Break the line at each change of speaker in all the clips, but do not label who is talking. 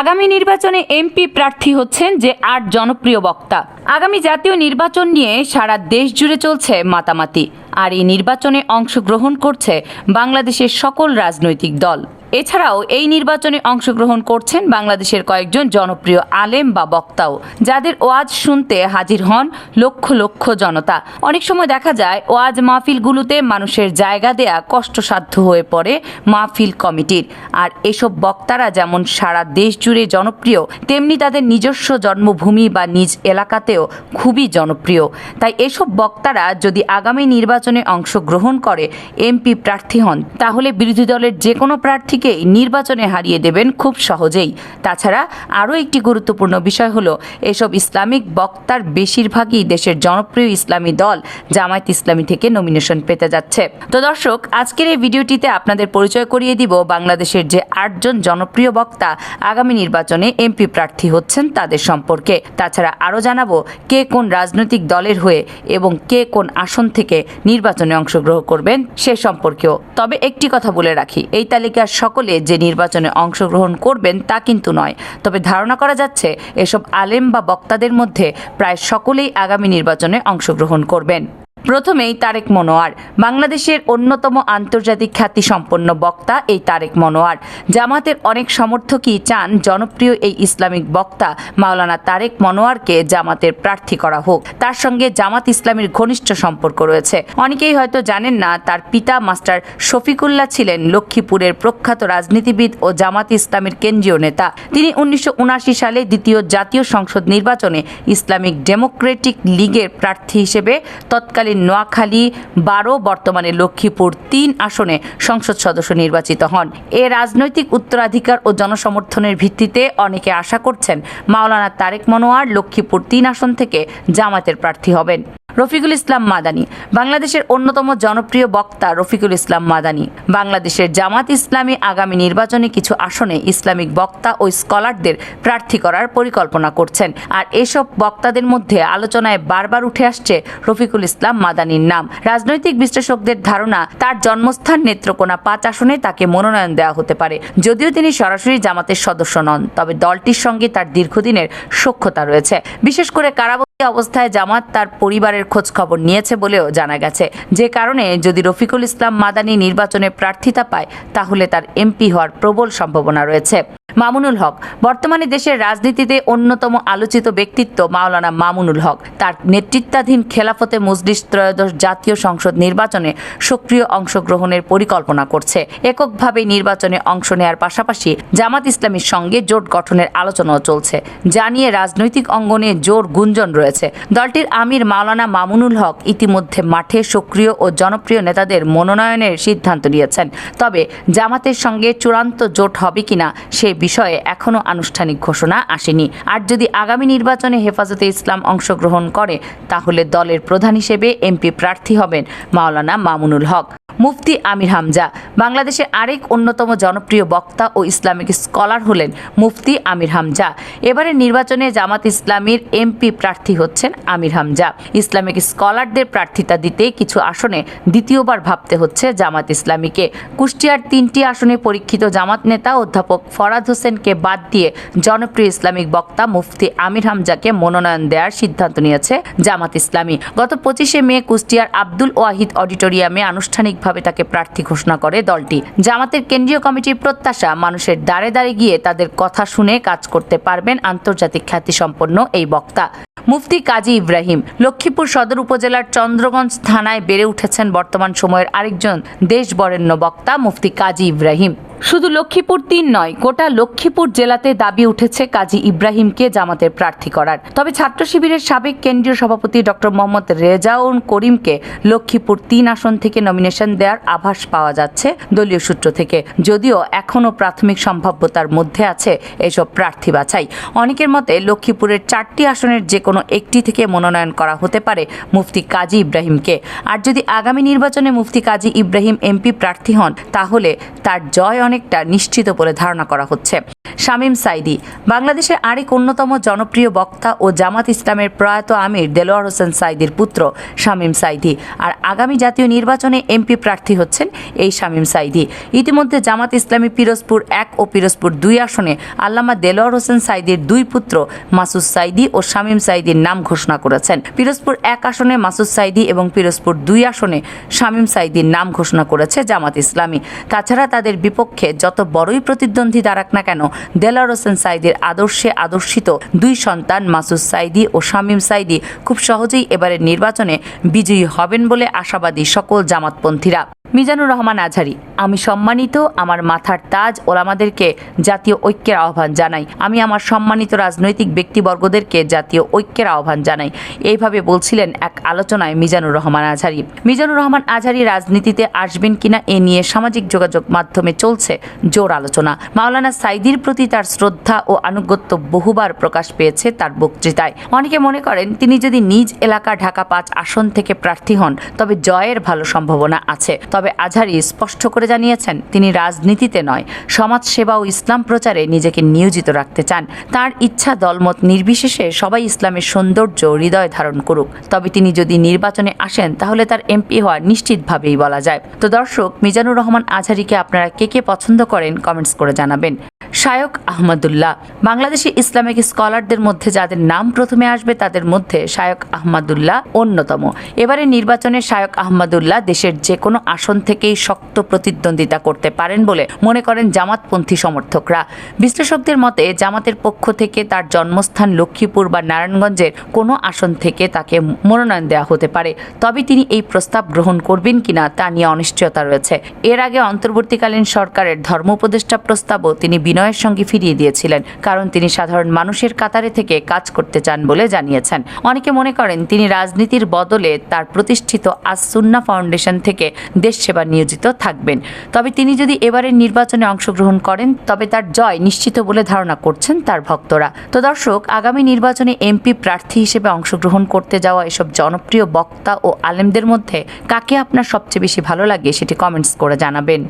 আগামী নির্বাচনে এমপি প্রার্থী হচ্ছেন যে আট জনপ্রিয় বক্তা। আগামী জাতীয় নির্বাচন নিয়ে সারা দেশ জুড়ে চলছে মাতামাতি। আর এই নির্বাচনে অংশগ্রহণ করছে বাংলাদেশের সকল রাজনৈতিক দল। এছাড়াও এই নির্বাচনে অংশগ্রহণ করছেন বাংলাদেশের কয়েকজন জনপ্রিয় আলেম বা বক্তাও, যাদের ওয়াজ শুনতে হাজির হন লক্ষ লক্ষ জনতা। অনেক সময় দেখা যায়, ওয়াজ মাহফিলগুলোতে মানুষের জায়গা দেয়া কষ্টসাধ্য হয়ে পড়ে মাহফিল কমিটির। আর এসব বক্তারা যেমন সারা দেশ জুড়ে জনপ্রিয়, তেমনি তাদের নিজস্ব জন্মভূমি বা নিজ এলাকাতেও খুবই জনপ্রিয়। তাই এসব বক্তারা যদি আগামী নির্বাচনে অংশগ্রহণ করে, এমপি প্রার্থী হন, তাহলে বিরোধী দলের যে কোনো প্রার্থীকেই নির্বাচনে হারিয়ে দেবেন খুব সহজেই। তাছাড়া আরও একটি গুরুত্বপূর্ণ বিষয় হলো, এসব ইসলামিক বক্তার বেশিরভাগই দেশের জনপ্রিয় ইসলামী দল জামায়াত ইসলামী থেকে নমিনেশন পেতে যাচ্ছে। তো দর্শক, আজকের এই ভিডিওটিতে আপনাদের পরিচয় করিয়ে দিব বাংলাদেশের যে আটজন জনপ্রিয় বক্তা আগামী নির্বাচনে এমপি প্রার্থী হচ্ছেন তাদের সম্পর্কে। তাছাড়া আরও জানাব কে কোন রাজনৈতিক দলের হয়ে এবং কে কোন আসন থেকে নির্বাচনে অংশগ্রহণ করবেন সে সম্পর্কেও। তবে একটি কথা বলে রাখি, এই তালিকার সকলে যে নির্বাচনে অংশগ্রহণ করবেন তা কিন্তু নয়। তবে ধারণা করা যাচ্ছে, এসব আলেম বা বক্তাদের মধ্যে প্রায় সকলেই আগামী নির্বাচনে অংশগ্রহণ করবেন। প্রথমেই তারেক মনোয়ার, বাংলাদেশের অন্যতম আন্তর্জাতিক খ্যাতি সম্পন্ন বক্তা এই তারেক মনোয়ার। জামাতের অনেক সমর্থকই চান জনপ্রিয় এই ইসলামিক বক্তা মাওলানা তারেক মনোয়ারকে জামাতের প্রার্থী করা হোক। তার সঙ্গে জামাত ইসলামের ঘনিষ্ঠ সম্পর্ক রয়েছে। অনেকেই হয়তো জানেন না, তার পিতা মাস্টার শফিকুল্লাহ ছিলেন লক্ষ্মীপুরের প্রখ্যাত রাজনীতিবিদ ও জামাত ইসলামের কেন্দ্রীয় নেতা। তিনি উনিশশো উনআশি সালে দ্বিতীয় জাতীয় সংসদ নির্বাচনে ইসলামিক ডেমোক্রেটিক লীগের প্রার্থী হিসেবে তৎকালীন নোয়াখালী, বারো, বর্তমানে লক্ষ্মীপুর তিন আসনে সংসদ সদস্য নির্বাচিত হন। এ রাজনৈতিক উত্তরাধিকার ও জনসমর্থনের ভিত্তিতে অনেকে আশা করছেন মাওলানা তারেক মনোয়ার লক্ষ্মীপুর তিন আসন থেকে জামাতের প্রার্থী হবেন। রফিকুল ইসলাম মাদানী, বাংলাদেশের অন্যতম জনপ্রিয় বক্তা রফিকুল ইসলাম মাদানী, বাংলাদেশের জামাত ইসলামী আগামী নির্বাচনে কিছু আসনে ইসলামিক বক্তা ও স্কলারদের প্রার্থী করার পরিকল্পনা করছেন। আর এসব বক্তাদের মধ্যে আলোচনায় বারবার উঠে আসছে রফিকুল ইসলাম মাদানীর নাম। রাজনৈতিক বিশ্লেষকদের ধারণা, তার জন্মস্থান নেত্রকোনা পাঁচ আসনে তাকে মনোনয়ন দেওয়া হতে পারে। যদিও তিনি সরাসরি জামাতের সদস্য নন, তবে দলটির সঙ্গে তার দীর্ঘদিনের সক্ষতা রয়েছে। বিশেষ করে কারাবন্দী অবস্থায় জামাত তার পরিবারের খোঁজ খবর নিয়েছে বলেও জানা গেছে। যে কারণে যদি রফিকুল ইসলাম মাদানী নির্বাচনে প্রার্থিতা পায়, তাহলে তার এমপি হওয়ার প্রবল সম্ভাবনা রয়েছে। মামুনুল হক, বর্তমানে দেশের রাজনীতিতে অন্যতম আলোচিত ব্যক্তিত্ব মাওলানা মামুনুল হক। তার নেতৃত্বাধীন খেলাফতে মজলিস ত্রয়োদশ জাতীয় সংসদ নির্বাচনে সক্রিয় অংশগ্রহণের পরিকল্পনা করছে। এককভাবে নির্বাচনে অংশ নেয়ার পাশাপাশি জামাত ইসলামীর সঙ্গে জোট গঠনের আলোচনাও চলছে। জানিয়ে রাজনৈতিক অঙ্গনে জোর গুঞ্জন রয়েছে। দলটির আমির মাওলানা মামুনুল হক ইতিমধ্যে মাঠে সক্রিয় ও জনপ্রিয় নেতাদের মনোনয়নের সিদ্ধান্ত নিয়েছেন। তবে জামাতের সঙ্গে চূড়ান্ত জোট হবে কিনা সে বিষয়ে এখনও আনুষ্ঠানিক ঘোষণা আসেনি। আর যদি আগামী নির্বাচনে হেফাজতে ইসলাম অংশগ্রহণ করে, তাহলে দলের প্রধান হিসেবে এমপি প্রার্থী হবেন মাওলানা মামুনুল হক। মুফতি আমির হামজা, বাংলাদেশের আরেক অন্যতম জনপ্রিয় বক্তা ও ইসলামিক স্কলার হলেন মুফতি আমির হামজা। এবারের নির্বাচনে জামাত ইসলামীর এমপি প্রার্থী হচ্ছেন আমির হামজা। ইসলামিক স্কলারদের প্রার্থিতা দিতে কিছু আসনে দ্বিতীয়বার ভাবতে হচ্ছে জামাত ইসলামীকে। কুষ্টিয়ার তিনটি আসনে পরীক্ষিত জামাত নেতা অধ্যাপক ফরাদ হোসেনকে বাদ দিয়ে জনপ্রিয় ইসলামিক বক্তা মুফতি আমির হামজাকে মনোনয়ন দেওয়ার সিদ্ধান্ত নিয়েছে জামাত ইসলামী। গত পঁচিশে মে কুষ্টিয়ার আব্দুল ওয়াহিদ অডিটোরিয়ামে আনুষ্ঠানিকভাবে তাকে প্রার্থী ঘোষণা করে দলটি। জামাতের কেন্দ্রীয় কমিটির প্রত্যাশা, মানুষের দ্বারে দ্বারে গিয়ে তাদের কথা শুনে কাজ করতে পারবেন আন্তর্জাতিক খ্যাতিসম্পন্ন এই বক্তা। মুফতি কাজী ইব্রাহিম লক্ষ্মীপুর সদর উপজেলার চন্দ্রগঞ্জ থানায় বেড়ে উঠেছেন বর্তমান সময়ের আরেকজন দেশ বরেণ্য বক্তা মুফতি কাজী ইব্রাহিম। শুধু লক্ষ্মীপুর তিন নয়, গোটা লক্ষ্মীপুর জেলাতে দাবি উঠেছে কাজী ইব্রাহিমকে জামাতের প্রার্থী করার। তবে ছাত্র শিবিরের সাবেক কেন্দ্রীয় সভাপতি ডক্টর মোহাম্মদ রেজাউন করিমকে লক্ষ্মীপুর তিন আসন থেকে নমিনেশন দেওয়ার আভাস পাওয়া যাচ্ছে দলীয় সূত্র থেকে। যদিও এখনও প্রাথমিক সম্ভাব্যতার মধ্যে আছে এসব প্রার্থী বাছাই। অনেকের মতে লক্ষ্মীপুরের চারটি আসনের যে কোনো একটি থেকে মনোনয়ন করা হতে পারে মুফতি কাজী ইব্রাহিমকে। আর যদি আগামী নির্বাচনে মুফতি কাজী ইব্রাহিম এমপি প্রার্থী হন, তাহলে তার জয় অনেকটা নিশ্চিত বলে ধারণা করা হচ্ছে। শামীম সাইদি, বাংলাদেশের আরেক অন্যতম জনপ্রিয় বক্তা ও জামাত ইসলামের প্রয়াত আমির দেলোয়ার হোসেন সাইদির পুত্র শামীম সাইদি। আর আগামী জাতীয় নির্বাচনে এমপি প্রার্থী হচ্ছেন এই শামীম সাইদি। ইতিমধ্যে জামাত ইসলামী পিরোজপুর এক ও পিরোজপুর দুই আসনে আল্লামা দেলোয়ার হোসেন সাইদির দুই পুত্র মাসুদ সাইদি ও শামীম সাইদির নাম ঘোষণা করেছেন। পিরোজপুর এক আসনে মাসুদ সাইদি এবং পিরোজপুর দুই আসনে শামীম সাইদির নাম ঘোষণা করেছে জামাত ইসলামী। তাছাড়া তাদের বিপক্ষে যত বড়ই প্রতিদ্বন্দ্বী দাঁড়াক না কেন দেলার হোসেন সাইদির আদর্শে আদর্শিত দুই সন্তান মাসুদ সাইদি ও শামীম সাইদি খুব সহজেই এবারের নির্বাচনে বিজয়ী হবেন বলে আশাবাদী সকল জামাতপন্থীরা। মিজানুর রহমান আঝারি, আমি সম্মানিত, আমার মাথার তাজ ওলামাদেরকে জাতীয় ঐক্যের আহ্বান জানাই। আমি আমার সম্মানিত রাজনৈতিক ব্যক্তিবর্গদেরকে জাতীয় ঐক্যের আহ্বান জানাই। এইভাবে বলছিলেন এক আলোচনায় মিজানুর রহমান আঝারি মিজানুর রহমান আঝারি রাজনীতিতে আসবেন কিনা এ নিয়ে সামাজিক যোগাযোগ মাধ্যমে চলছে জোর আলোচনা। মাওলানা সাইদির প্রতি তার শ্রদ্ধা ও আনুগত্য বহুবার প্রকাশ পেয়েছে তার বক্তৃতায়। অনেকে মনে করেন, তিনি যদি নিজ এলাকা ঢাকা পাঁচ আসন থেকে প্রার্থী হন, তবে জয়ের ভালো সম্ভাবনা আছে। তবে আজহারি স্পষ্ট করে জানিয়েছেন, তিনি রাজনীতিতে নয় সমাজ সেবা ও ইসলাম প্রচারে নিজেকে নিয়োজিত রাখতে চান। তার ইচ্ছা, দলমত নির্বিশেষে সবাই ইসলামের সৌন্দর্য হৃদয় ধারণ করুক। তবে তিনি যদি নির্বাচনে আসেন, তাহলে তার এমপি হওয়া নিশ্চিতভাবেই বলা যায়। তো দর্শক, মিজানুর রহমান আজহারিকে আপনারা কে কে পছন্দ করেন, কমেন্টস করে জানাবেন। শায়ক আহমদুল্লাহ। বাংলাদেশি ইসলামিক স্কলারদের মধ্যে যাদের নাম প্রথমে আসবে, তাদের মধ্যে শায়ক আহমদুল্লাহ অন্যতম। এবারে নির্বাচনে শায়ক আহমদুল্লাহ দেশের যে কোনো আসন থেকেই শক্ত প্রতিদ্বন্দ্বিতা করতে পারেন বলে মনে করেন জামাতপন্থী সমর্থকরা। বিশ্লেষকদের মতে, জামাতের পক্ষ থেকে তার জন্মস্থান লক্ষ্মীপুর বা নারায়ণগঞ্জের কোনো আসন থেকে তাকে মনোনয়ন দেওয়া হতে পারে। তবে তিনি এই প্রস্তাব গ্রহণ করবেন কিনা তা নিয়ে অনিশ্চয়তা রয়েছে। এর আগে অন্তর্বর্তীকালীন সরকারের ধর্ম উপদেষ্টা প্রস্তাবও তিনি বিনয়ের সঙ্গে ফিরিয়ে দিয়েছিলেন, কারণ তিনি সাধারণ মানুষের কাতারে থেকে কাজ করতে চান বলে জানিয়েছেন। অনেকে মনে করেন তিনি রাজনীতির বদলে তার প্রতিষ্ঠিত আসুন্না ফাউন্ডেশন থেকে দেশ সেবা নিয়োজিত থাকবেন। তবে তিনি যদি এবারের নির্বাচনে অংশগ্রহণ করেন, তবে তার জয় নিশ্চিত বলে ধারণা করছেন তার ভক্তরা। তো দর্শক, আগামী নির্বাচনে এমপি প্রার্থী হিসেবে অংশগ্রহণ করতে যাওয়া এসব জনপ্রিয় বক্তা ও আলেমদের মধ্যে কাকে আপনার সবচেয়ে বেশি ভালো লাগে সেটি কমেন্টস করে জানাবেন।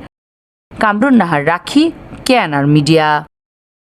কামরুন নাহার, রাখি। কেয়ানার মিডিয়া